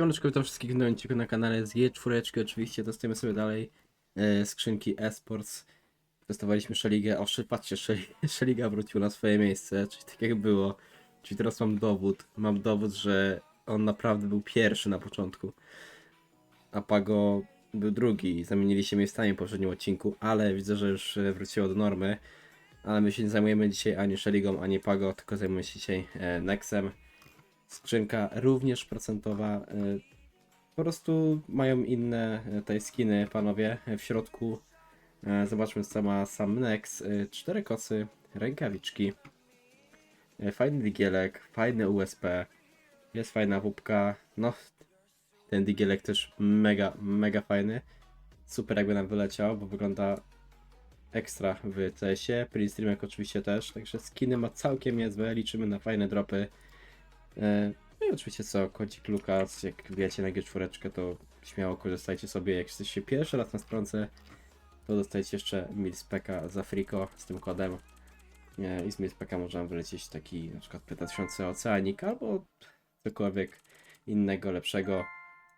Siemaneczko, witam wszystkich nowicików na kanale z G4, oczywiście testujemy sobie dalej e, skrzynki eSports. Testowaliśmy Szeligę, o patrzcie, Szeli- Szeliga wrócił na swoje miejsce, czyli tak jak było. Czyli teraz mam dowód, mam dowód, że on naprawdę był pierwszy na początku. A Pago był drugi zamienili się miejscami w poprzednim odcinku, ale widzę, że już e, wróciło do normy. Ale my się nie zajmujemy dzisiaj ani Szeligą, ani Pago, tylko zajmujemy się dzisiaj e, Nexem skrzynka również procentowa. y, Po prostu mają inne y, tutaj skiny, panowie. W środku y, zobaczmy co ma sam Nex. Cztery kocy, rękawiczki, fajny digielek, fajny USP, jest fajna wupka. No, ten digielek też mega, mega fajny. Super jakby nam wyleciał, bo wygląda ekstra w CS-ie. Print Streamek oczywiście też, także skiny ma całkiem niezłe, liczymy na fajne dropy. E, No i oczywiście co, kodzik Lukas, jak wiecie na G4, to śmiało korzystajcie sobie, jak jesteście pierwszy raz na stronce, to dostajecie jeszcze Milspeka za friko z tym kodem. E, I z Milspeka można wylecieć taki na przykład 5000 oceanik albo cokolwiek innego, lepszego.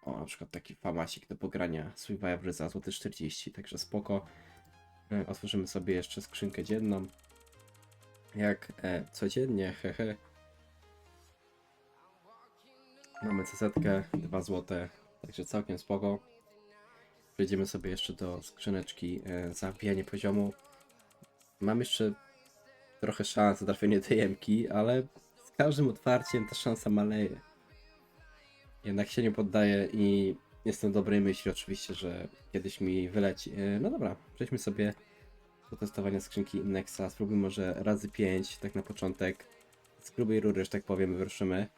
O, na przykład taki famasik do pogrania Survivor za złoty 40, także spoko. E, Otworzymy sobie jeszcze skrzynkę dzienną. Jak e, codziennie, hehe. Mamy cesetkę, 2 złote, także całkiem spoko. Przejdziemy sobie jeszcze do skrzyneczki e, za wbijanie poziomu. Mam jeszcze trochę szans na trafienie jemki, ale z każdym otwarciem ta szansa maleje. Jednak się nie poddaję i jestem dobrej myśli oczywiście, że kiedyś mi wyleci. E, No dobra, przejdźmy sobie do testowania skrzynki Nexa. Spróbujmy może razy 5, tak na początek. Z grubej rury, że tak powiem, wyruszymy.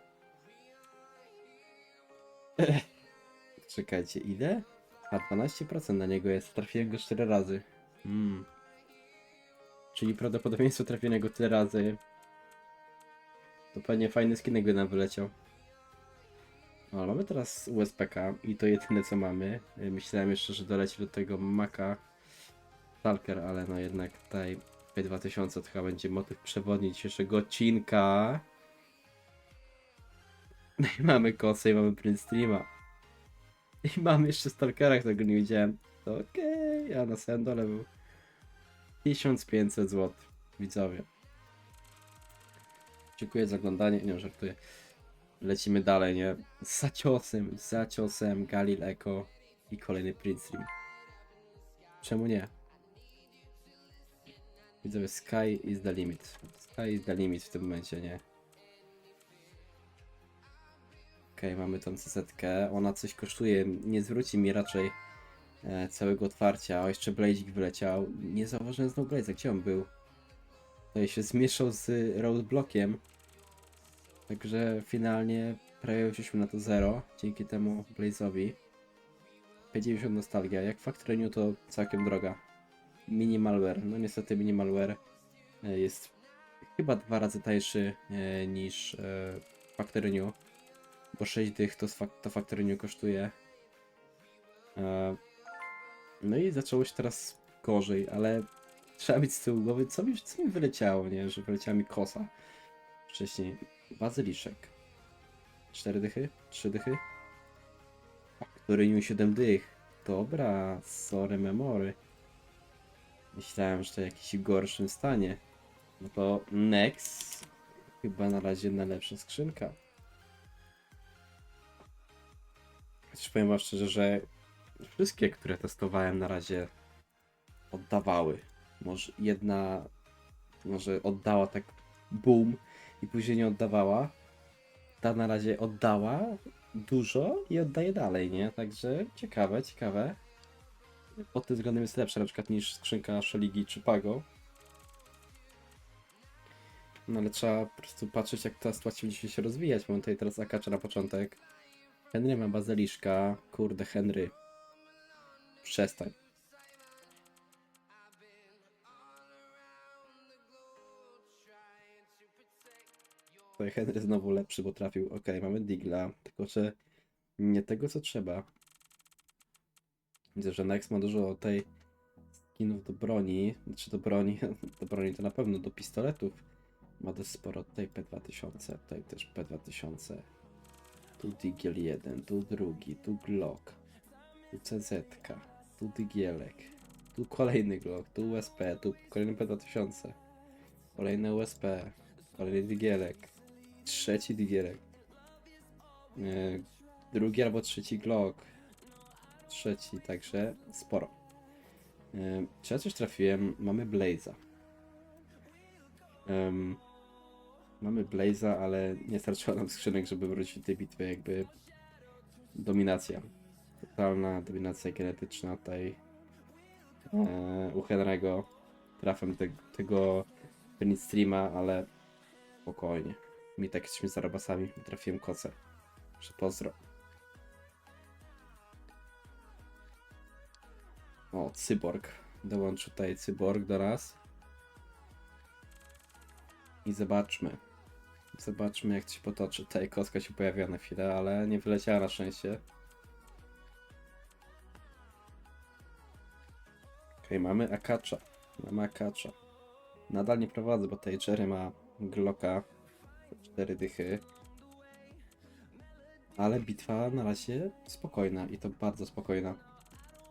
Czekajcie, ile? A 12% na niego jest. Trafiłem go 4 razy. Hmm. Czyli prawdopodobieństwo trafienia go tyle razy. To pewnie fajny skinek by nam wyleciał. Ale mamy teraz USPK i to jedyne co mamy. Y, Myślałem jeszcze, że doleci do tego Maka Stalker, ale no jednak tutaj P2000 to chyba będzie motyw przewodni dzisiejszego odcinka. No i mamy kosę i mamy print streama. I mamy jeszcze Stalkera, którego nie widziałem. To okej, a na samym dole był 1500 zł. Widzowie. Dziękuję za oglądanie. Nie żartuję. Lecimy dalej, nie? Za ciosem, za ciosem Galil Echo i kolejny print stream. Czemu nie? Widzowie, sky is the limit. Sky is the limit w tym momencie, nie? Okej, mamy tą cesetkę. Ona coś kosztuje. Nie zwróci mi raczej e, całego otwarcia. O, jeszcze Blazik wyleciał. Nie zauważyłem znowu Blaze'a. Gdzie on był? Tutaj się zmieszał z roadblockiem. Także finalnie prawie wyszliśmy na to zero. Dzięki temu Blaze'owi. P90 nostalgia. Jak w Factoriniu to całkiem droga. Minimalware. No niestety minimalware e, jest chyba dwa razy tańszy e, niż e, w Factoriniu bo 6 dych to, to Factory kosztuje. E, No i zaczęło się teraz gorzej, ale trzeba mieć z tyłu głowy, co mi, co mi wyleciało, nie? Że wyleciała mi kosa. Wcześniej bazyliszek. 4 dychy? 3 dychy? Factory 7 dych. Dobra, sorry memory. Myślałem, że to w gorszym stanie. No to next chyba na razie najlepsza skrzynka. Chociaż powiem wam szczerze, że wszystkie, które testowałem na razie oddawały. Może jedna może oddała tak boom i później nie oddawała. Ta na razie oddała dużo i oddaje dalej, nie? Także ciekawe, ciekawe. Pod tym względem jest lepsza na przykład niż skrzynka Szeligi czy Pago. No ale trzeba po prostu patrzeć jak ta sytuacja będzie się rozwijać. Mam tutaj teraz akacza na początek. Henry ma bazyliszka. Kurde, Henry. Przestań. Tutaj Henry znowu lepszy, bo trafił. Ok, mamy Digla. Tylko, że nie tego, co trzeba. Widzę, że Nex ma dużo tej skinów do broni. Znaczy do broni, do broni to na pewno, do pistoletów. Ma dość sporo tutaj P2000, tutaj też P2000. Tu Digiel 1, tu drugi, tu Glock, tu CZ, tu Digielek, tu kolejny Glock, tu USP, tu kolejny P2000, kolejny USP, kolejny Digielek, trzeci Digielek, e, drugi albo trzeci Glock, trzeci, także sporo. E, Czy ja coś trafiłem? Mamy Blaze'a. Mamy Blaze'a, ale nie starczyło nam skrzynek, żeby wrócić do tej bitwy, jakby dominacja. Totalna dominacja genetyczna tutaj e, u Henry'ego. Trafiam te, tego Penny Streama, ale spokojnie. Mi tak jesteśmy za robasami, trafiłem koce. Że pozdro. O, Cyborg. Dołączył tutaj Cyborg do nas. I zobaczmy. Zobaczmy jak to się potoczy. Tutaj kostka się pojawiła na chwilę, ale nie wyleciała na szczęście. Okej, mamy Akacza. Mamy Akacza. Nadal nie prowadzę, bo tutaj Jerry ma Glocka. Cztery dychy. Ale bitwa na razie spokojna i to bardzo spokojna.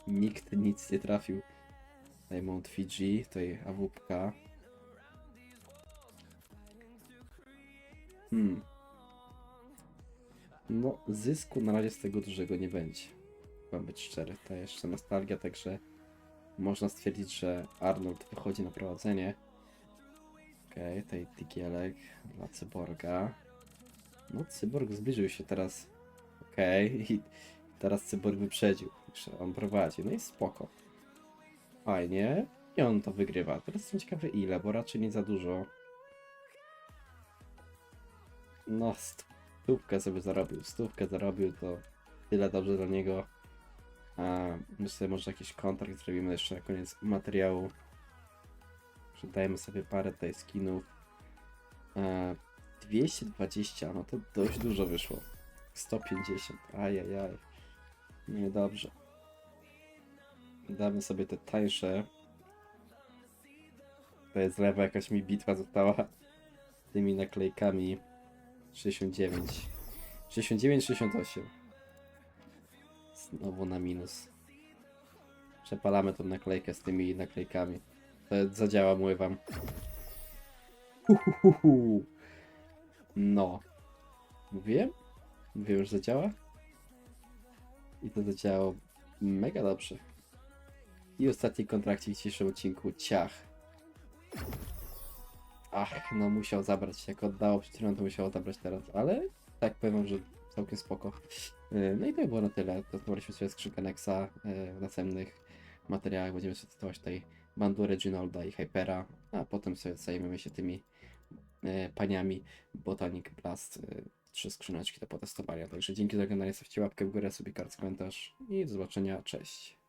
Nikt nic nie trafił. Tutaj Mount Fiji, tutaj AWP. Hmm. No, zysku na razie z tego dużego nie będzie. Mam być szczery. To jeszcze nostalgia, także można stwierdzić, że Arnold wychodzi na prowadzenie. Okej, okay, tutaj Digielek dla Cyborga. No, Cyborg zbliżył się teraz. Okej, i teraz Cyborg wyprzedził, że on prowadzi. No i spoko. Fajnie. I on to wygrywa. Teraz jestem ciekawy ile, bo raczej nie za dużo. No, stówkę sobie zarobił. Stówkę zarobił, to tyle dobrze dla niego. A my sobie może jakiś kontrakt zrobimy jeszcze na koniec materiału. Przydajemy sobie parę tutaj skinów. E, 220, no to dość dużo wyszło. 150, ajajaj. Niedobrze. Damy sobie te tańsze. To jest lewa jakaś mi bitwa została. Tymi naklejkami. 69. 69, 68. Znowu na minus. Przepalamy tą naklejkę z tymi naklejkami. To zadziała, mówię wam. Uhuhuhu. No. Mówiłem? Mówiłem, że zadziała? I to zadziałało mega dobrze. I ostatni kontrakcik w dzisiejszym odcinku. Ciach. Ach, no musiał zabrać. Jak oddało przed chwilą, to musiało zabrać teraz. Ale tak powiem, że całkiem spoko. Yy, No i to by było na tyle. Testowaliśmy sobie skrzynkę Nexa. yy, W następnych materiałach będziemy sobie testować tutaj Bandurę, Ginolda i Hypera. A potem sobie zajmiemy się tymi yy, paniami Botanic Blast. Trzy skrzyneczki do potestowania. Także dzięki za oglądanie. Stawcie łapkę w górę, sobie komentarz i do zobaczenia. Cześć.